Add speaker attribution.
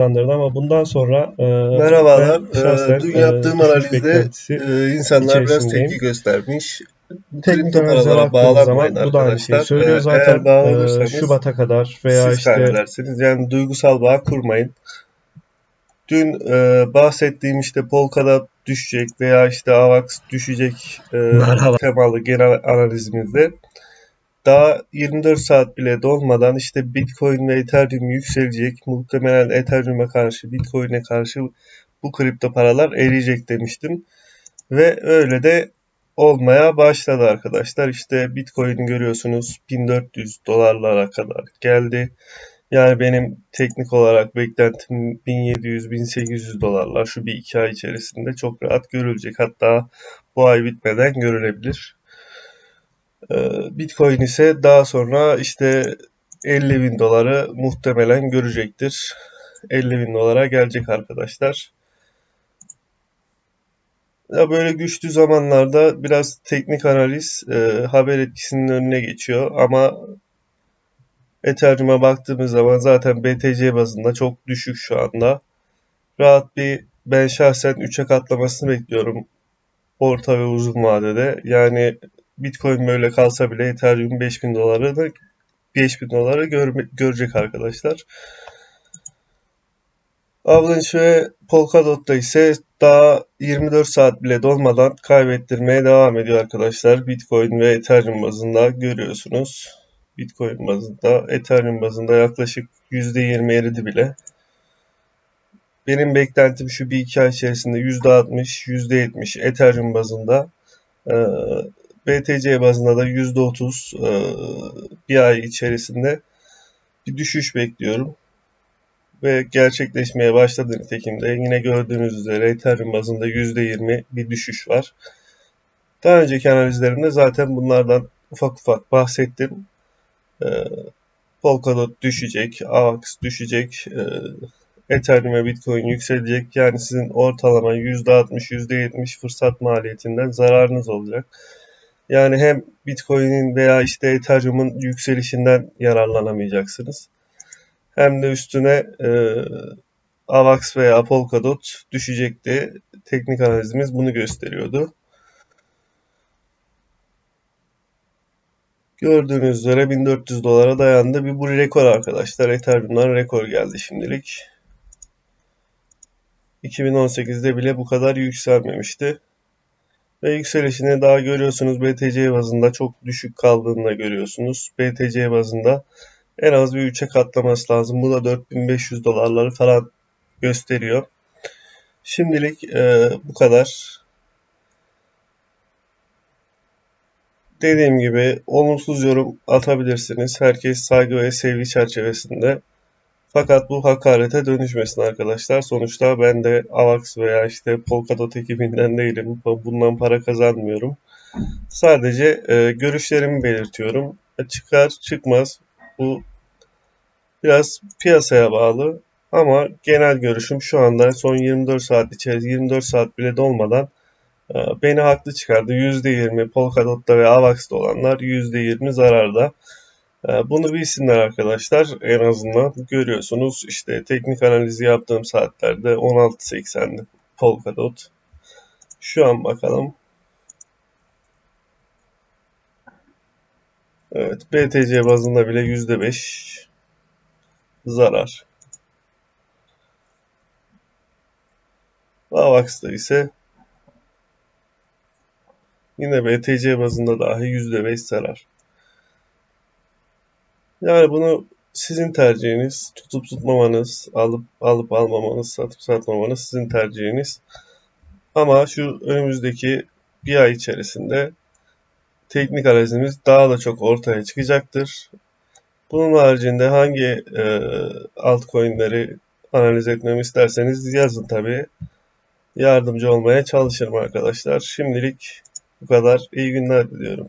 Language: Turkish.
Speaker 1: kazandırdı ama bundan sonra e,
Speaker 2: Merhabalar. Ee, dün
Speaker 1: e,
Speaker 2: yaptığım
Speaker 1: düşüş
Speaker 2: analizde e, insanlar biraz tepki göstermiş.
Speaker 1: teknik analize baktığımız zaman bu da aynı şeyi söylüyor.
Speaker 2: Ee,
Speaker 1: Zaten e, Şubat'a kadar veya
Speaker 2: Siz
Speaker 1: işte.
Speaker 2: Yani duygusal bağ kurmayın. Dün e, bahsettiğim işte Polkadot düşecek veya işte AVAX düşecek e,
Speaker 1: Merhaba.
Speaker 2: temalı genel analizimizde daha 24 saat bile dolmadan işte Bitcoin ve Ethereum yükselecek. Muhtemelen Ethereum'e karşı, Bitcoin'e karşı bu kripto paralar eriyecek demiştim. Ve öyle de olmaya başladı arkadaşlar. İşte Bitcoin görüyorsunuz 1400 dolarlara kadar geldi. Yani benim teknik olarak beklentim 1700-1800 dolarlar şu bir iki ay içerisinde çok rahat görülecek. Hatta bu ay bitmeden görülebilir. Ee, Bitcoin ise daha sonra işte 50 bin doları muhtemelen görecektir. 50 bin dolara gelecek arkadaşlar. Ya böyle güçlü zamanlarda biraz teknik analiz e, haber etkisinin önüne geçiyor ama Ethereum'a baktığımız zaman zaten BTC bazında çok düşük şu anda. Rahat bir ben şahsen 3'e katlamasını bekliyorum orta ve uzun vadede. Yani Bitcoin böyle kalsa bile Ethereum 5000 doları da 5000 doları görme, görecek arkadaşlar. Avalanche ve Polkadot'ta ise daha 24 saat bile dolmadan kaybettirmeye devam ediyor arkadaşlar. Bitcoin ve Ethereum bazında görüyorsunuz. Bitcoin bazında, Ethereum bazında yaklaşık %20 eridi bile. Benim beklentim şu bir iki ay içerisinde %60, %70 Ethereum bazında. BTC bazında da %30 e, bir ay içerisinde bir düşüş bekliyorum. Ve gerçekleşmeye başladı nitekim de. Yine gördüğünüz üzere Ethereum bazında %20 bir düşüş var. Daha önceki analizlerimde zaten bunlardan ufak ufak bahsettim. Ee, Polkadot düşecek, AVAX düşecek, e, Ethereum ve Bitcoin yükselecek. Yani sizin ortalama %60, %70 fırsat maliyetinden zararınız olacak. Yani hem Bitcoin'in veya işte Ethereum'un yükselişinden yararlanamayacaksınız. Hem de üstüne e, AVAX veya Polkadot düşecekti. Teknik analizimiz bunu gösteriyordu. Gördüğünüz üzere 1400 dolara dayandı. Bir bu rekor arkadaşlar. Ethereum'dan rekor geldi şimdilik. 2018'de bile bu kadar yükselmemişti. Ve yükselişini daha görüyorsunuz BTC bazında çok düşük kaldığını da görüyorsunuz. BTC bazında en az bir 3'e katlaması lazım. Bu da 4500 dolarları falan gösteriyor. Şimdilik e, bu kadar. Dediğim gibi olumsuz yorum atabilirsiniz. Herkes saygı ve sevgi çerçevesinde. Fakat bu hakarete dönüşmesin arkadaşlar. Sonuçta ben de AVAX veya işte Polkadot ekibinden değilim. Bundan para kazanmıyorum. Sadece e, görüşlerimi belirtiyorum. E, çıkar çıkmaz bu biraz piyasaya bağlı. Ama genel görüşüm şu anda son 24 saat içerisinde 24 saat bile dolmadan e, beni haklı çıkardı. %20 Polkadot'ta ve AVAX'ta olanlar %20 zararda. E, bunu bilsinler arkadaşlar. En azından görüyorsunuz işte teknik analizi yaptığım saatlerde 16.80'di Polkadot. Şu an bakalım. Evet BTC bazında bile %5 zarar. AVAX'ta ise yine BTC bazında dahi %5 zarar. Yani bunu sizin tercihiniz, tutup tutmamanız, alıp alıp almamanız, satıp satmamanız sizin tercihiniz. Ama şu önümüzdeki bir ay içerisinde teknik analizimiz daha da çok ortaya çıkacaktır. Bunun haricinde hangi e, altcoin'leri analiz etmemi isterseniz yazın tabii. Yardımcı olmaya çalışırım arkadaşlar. Şimdilik bu kadar. İyi günler diliyorum.